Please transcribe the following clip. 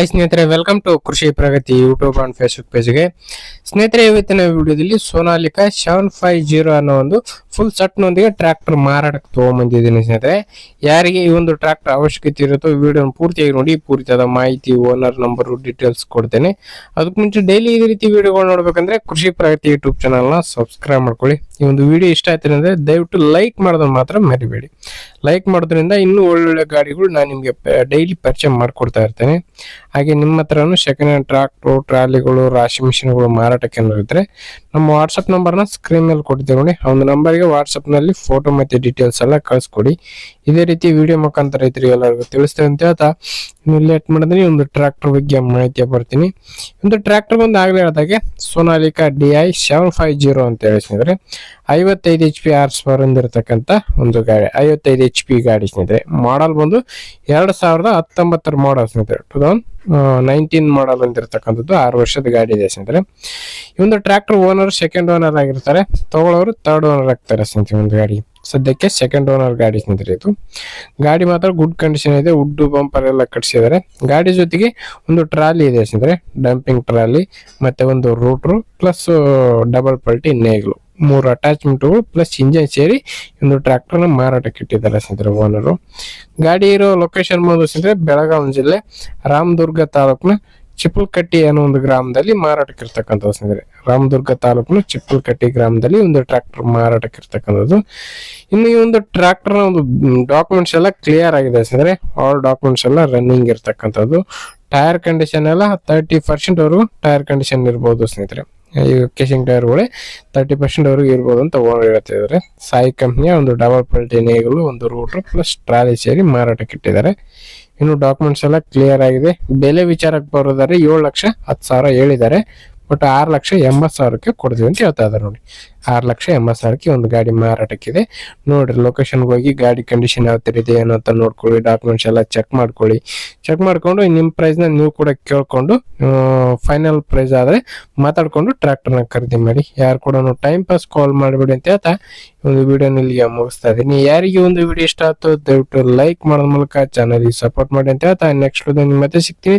Hi ಸ್ನೇಹಿತರೆ welcome to Krishi Pragati YouTube and Facebook ಪೇಜ್ಗೆ ಸ್ನೇಹಿತರೆ, ಇವತ್ತಿನ ವಿಡಿಯೋದಲ್ಲಿ ಸೋನಾಲಿಕಾ ಸೆವೆನ್ ಫೈವ್ ಜೀರೋ ಅನ್ನೋ ಒಂದು ಫುಲ್ ಸಟ್ನೊಂದಿಗೆ ಟ್ರ್ಯಾಕ್ಟರ್ ಮಾರಾಟಕ್ಕೆ ತೊಗೊಂಬಂದಿದ್ದೀನಿ ಸ್ನೇಹಿತರೆ. ಯಾರಿಗೆ ಈ ಒಂದು ಟ್ರ್ಯಾಕ್ಟರ್ ಅವಶ್ಯಕತೆ ಇರುತ್ತೋ ವಿಡಿಯೋನ ಪೂರ್ತಿಯಾಗಿ ನೋಡಿ, ಪೂರ್ತಿಯಾದ ಮಾಹಿತಿ ಓನರ್ ನಂಬರು ಡೀಟೇಲ್ಸ್ ಕೊಡ್ತೇನೆ. ಅದಕ್ಕೆ ಮುಂಚೆ ಡೈಲಿ ಇದೇ ರೀತಿ ವಿಡಿಯೋಗಳು ನೋಡ್ಬೇಕಂದ್ರೆ ಕೃಷಿ ಪ್ರಗತಿ ಯೂಟ್ಯೂಬ್ ಚಾನಲ್ನ ಸಬ್ಸ್ಕ್ರೈಬ್ ಮಾಡ್ಕೊಳ್ಳಿ. ಈ ಒಂದು ವಿಡಿಯೋ ಇಷ್ಟ ಆಯ್ತು ಅಂದರೆ ದಯವಿಟ್ಟು ಲೈಕ್ ಮಾಡೋದನ್ನು ಮಾತ್ರ ಮರಿಬೇಡಿ. ಲೈಕ್ ಮಾಡೋದ್ರಿಂದ ಇನ್ನೂ ಒಳ್ಳೊಳ್ಳೆ ಗಾಡಿಗಳು ನಾನು ನಿಮಗೆ ಡೈಲಿ ಪರಿಚಯ ಮಾಡಿಕೊಡ್ತಾ ಇರ್ತೇನೆ. ಹಾಗೆ ನಿಮ್ಮ ಹತ್ರನೂ ಸೆಕೆಂಡ್ ಹ್ಯಾಂಡ್ ಟ್ರಾಕ್ಟರ್ ಟ್ರಾಲಿಗಳು, ರಾಶಿ ಮಿಷಿನ್ಗಳು ಮಾರಾಟಕ್ಕೆ ಇದ್ರೆ ನಮ್ಮ ವಾಟ್ಸಪ್ ನಂಬರ್ನ ಸ್ಕ್ರೀನ್ ಮೇಲೆ ಕೊಡ್ತೀವಿ ನೋಡಿ. ಆ ಒಂದು ನಂಬರ್ಗೆ ವಾಟ್ಸಪ್ನಲ್ಲಿ ಫೋಟೋ ಮತ್ತು ಡೀಟೇಲ್ಸ್ ಎಲ್ಲ ಕಳಿಸ್ಕೊಡಿ. ಇದೇ ರೀತಿ ವಿಡಿಯೋ ಮುಖಾಂತರ ರೈತರಿಗೆ ಎಲ್ಲರಿಗೂ ತಿಳಿಸ್ತೇವೆ ಅಂತ ಹೇಳ್ತಾ ನೀವು ಲೇಟ್ ಮಾಡಿದ್ರೆ ಒಂದು ಟ್ರ್ಯಾಕ್ಟರ್ ಬಗ್ಗೆ ಮಾಹಿತಿ ಬರ್ತೀನಿ. ಒಂದು ಟ್ರ್ಯಾಕ್ಟರ್ ಬಂದು ಆಗಲೇ ಹೇಳಿದಾಗೆ Sonalika D I seven five zero ಅಂತ ಹೇಳಿದ್ರೆ ಐವತ್ತೈದು ಎಚ್ ಪಿ ಆರ್ ಸ್ಪರ್ ಹೊಂದಿರತಕ್ಕಂಥ ಒಂದು ಗಾಡಿ, ಐವತ್ತೈದು ಎಚ್ ಪಿ ಗಾಡಿ ಸ್ನೇಹಿತರೆ. ಮಾಡಲ್ ಬಂದು ಎರಡು ಸಾವಿರದ ಹತ್ತೊಂಬತ್ತರ ಮಾಡಲ್ ಸ್ನೇಹಿತರೆ. ಟೂ ತೌಸಂಡ್ ನೈನ್ಟೀನ್ ಮಾಡಲ್ ಇರ್ತಕ್ಕಂಥದ್ದು ಆರು ವರ್ಷದ ಗಾಡಿ ಇದೆ ಸ್ನೇಹಿತರೆ. ಈ ಟ್ರ್ಯಾಕ್ಟರ್ ಓನರ್ ಸೆಕೆಂಡ್ ಓನರ್ ಆಗಿರ್ತಾರೆ. ತಗೊಳ್ಳೋರು ಥರ್ಡ್ ಓನರ್ ಆಗ್ತಾರೆ ಸ್ನೇಹಿತರೆ ಒಂದು ಗಾಡಿ. ಸದ್ಯಕ್ಕೆ ಸೆಕೆಂಡ್ ಓನರ್ ಗಾಡಿ ಸ್ನೇಹಿತರೆ ಇದು. ಗಾಡಿ ಮಾತ್ರ ಗುಡ್ ಕಂಡೀಷನ್ ಇದೆ ವುಡ್ ಬಂಪರ್ ಎಲ್ಲ ಕಟ್ಸಿದ್ದಾರೆ. ಗಾಡಿ ಜೊತೆಗೆ ಒಂದು ಟ್ರಾಲಿ ಇದೆ ಸ್ನೇಹಿತರೆ ಡಂಪಿಂಗ್ ಟ್ರಾಲಿ, ಮತ್ತೆ ಒಂದು ರೂಟ್ರು ಪ್ಲಸ್ ಡಬಲ್ ಪಲ್ಟಿ ನೇಗ್ಲು ಮೂರು ಅಟ್ಯಾಚ್ಮೆಂಟ್ಗಳು ಪ್ಲಸ್ ಇಂಜನ್ ಸೇರಿ ಒಂದು ಟ್ರ್ಯಾಕ್ಟರ್ನ ಮಾರಾಟಕ್ಕೆ ಇಟ್ಟಿದ್ದಾರೆ ಸ್ನೇಹಿತರೆ ಓನರು ಗಾಡಿ ಇರೋ ಲೊಕೇಶನ್ ಬಂದು ಸ್ನೇಹಿತರೆ, ಬೆಳಗಾವಿ ಜಿಲ್ಲೆ, ರಾಮದುರ್ಗ ತಾಲೂಕ್ನ ಚಿಪ್ಪಲ್ಕಟ್ಟಿ ಅನ್ನೋ ಒಂದು ಗ್ರಾಮದಲ್ಲಿ ಮಾರಾಟಕ್ಕೆ ಇರ್ತಕ್ಕಂಥದ್ದು ಸ್ನೇಹಿತರೆ. ರಾಮದುರ್ಗ ತಾಲೂಕ್ನ ಚಿಪ್ಪಲ್ಕಟ್ಟಿ ಗ್ರಾಮದಲ್ಲಿ ಒಂದು ಟ್ರ್ಯಾಕ್ಟರ್ ಮಾರಾಟಕ್ಕೆ ಇರ್ತಕ್ಕಂಥದ್ದು. ಇನ್ನು ಈ ಒಂದು ಟ್ರ್ಯಾಕ್ಟರ್ನ ಒಂದು ಡಾಕ್ಯುಮೆಂಟ್ಸ್ ಎಲ್ಲ ಕ್ಲಿಯರ್ ಆಗಿದೆ ಸ್ನೇಹಿತರೆ. ಆಲ್ ಡಾಕ್ಯುಮೆಂಟ್ಸ್ ಎಲ್ಲ ರನ್ನಿಂಗ್ ಇರ್ತಕ್ಕಂಥದ್ದು. ಟೈರ್ ಕಂಡೀಷನ್ ಎಲ್ಲ ತರ್ಟಿ ಪರ್ಸೆಂಟ್ ವರೆಗೂ ಟೈರ್ ಕಂಡೀಷನ್ ಇರ್ಬೋದು ಸ್ನೇಹಿತರೆ. ಈ ಕೇಸಿಂಗ್ ಟೈರ್ಗಳೇ ತರ್ಟಿ ಪರ್ಸೆಂಟ್ ವರೆಗೂ ಇರ್ಬೋದು ಅಂತ ಓನರ್ ಹೇಳ್ತಿದ್ದಾರೆ ಸಾಯಿ ಕಂಪ್ನಿಯ ಒಂದು ಡಬಲ್ ಪಲ್ಟಿ ನೇಗಲು ಒಂದು ರೂಟ್ರ್ ಪ್ಲಸ್ ಟ್ರಾಲಿ ಸೇರಿ ಮಾರಾಟಕ್ಕೆ ಇಟ್ಟಿದ್ದಾರೆ. ಇನ್ನು ಡಾಕ್ಯುಮೆಂಟ್ಸ್ ಎಲ್ಲ ಕ್ಲಿಯರ್ ಆಗಿದೆ. ಬೆಲೆ ವಿಚಾರಕ್ಕೆ ಬರೋದಾದ್ರೆ ಏಳು ಲಕ್ಷ ಹತ್ತು ಸಾವಿರ ಹೇಳಿದ್ದಾರೆ. ಬಟ್ ಆರು ಲಕ್ಷ ಎಂಬತ್ತು ಸಾವಿರಕ್ಕೆ ಕೊಡ್ತೀವಿ ಅಂತ ಹೇಳ್ತಾ ಇದ್ದಾರೆ ನೋಡಿ. ಆರು ಲಕ್ಷ ಎಂಬತ್ತು ಸಾವಿರಕ್ಕೆ ಒಂದು ಗಾಡಿ ಮಾರಾಟಕ್ಕಿದೆ. ನೋಡ್ರಿ ಲೊಕೇಶನ್ಗೆ ಹೋಗಿ ಗಾಡಿ ಕಂಡೀಷನ್ ಯಾವ ಥರ ಇದೆ ಏನೋ ಅಂತ ನೋಡ್ಕೊಳ್ಳಿ ಡಾಕ್ಯುಮೆಂಟ್ಸ್ ಎಲ್ಲ ಚೆಕ್ ಮಾಡ್ಕೊಳ್ಳಿ. ಚೆಕ್ ಮಾಡ್ಕೊಂಡು ನಿಮ್ಮ ಪ್ರೈಸ್ನ ನೀವು ಕೂಡ ಕೇಳ್ಕೊಂಡು ಫೈನಲ್ ಪ್ರೈಸ್ ಆದರೆ ಮಾತಾಡ್ಕೊಂಡು ಟ್ರ್ಯಾಕ್ಟರ್ನ ಖರೀದಿ ಮಾಡಿ. ಯಾರು ಕೂಡ ಟೈಮ್ ಪಾಸ್ ಕಾಲ್ ಮಾಡಿಬಿಡಿ ಅಂತ ಹೇಳ್ತಾ ಒಂದು ವಿಡಿಯೋನ ಇಲ್ಲಿಗೆ ಮುಗಿಸ್ತಾ ಇದ್ದೀನಿ. ಯಾರಿಗೆ ಒಂದು ವಿಡಿಯೋ ಇಷ್ಟ ಆಯ್ತು ದಯವಿಟ್ಟು ಲೈಕ್ ಮಾಡೋದ್ ಮೂಲಕ ಚಾನಲ್ಗೆ ಸಪೋರ್ಟ್ ಮಾಡಿ ಅಂತ ಹೇಳ್ತಾ. ನೆಕ್ಸ್ಟ್ ಮತ್ತೆ ಸಿಗ್ತೀನಿ.